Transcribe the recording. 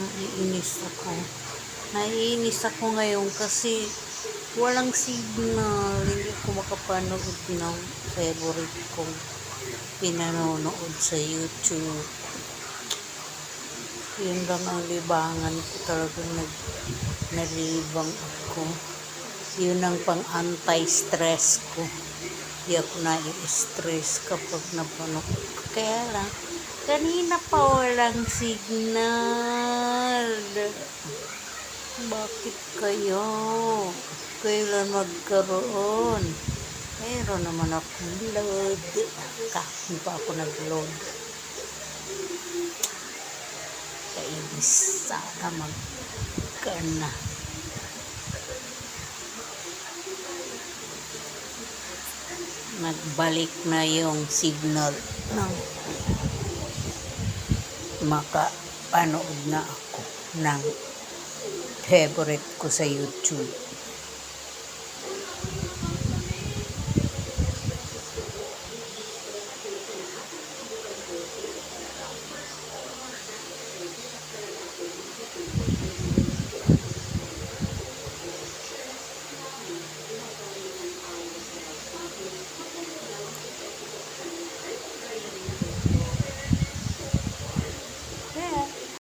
naiinis ako. Naiinis ako ngayon kasi walang signal. Hindi ko makapanood ng favorite kong pinanonood sa YouTube. Yun lang ang libangan ko talagang nag nalibang ako. Yun ang pang anti-stress ko. Hindi ako nai-stress kapag napanood. Kaya lang, kanina pa walang signal. Bakit kayo? Kailan magkaroon? Meron naman akong load. Kahapon pa ako nag-load. Kainis sana magkana. Nagbalik na yung signal ng makapanood na ako ng favorite ko sa YouTube.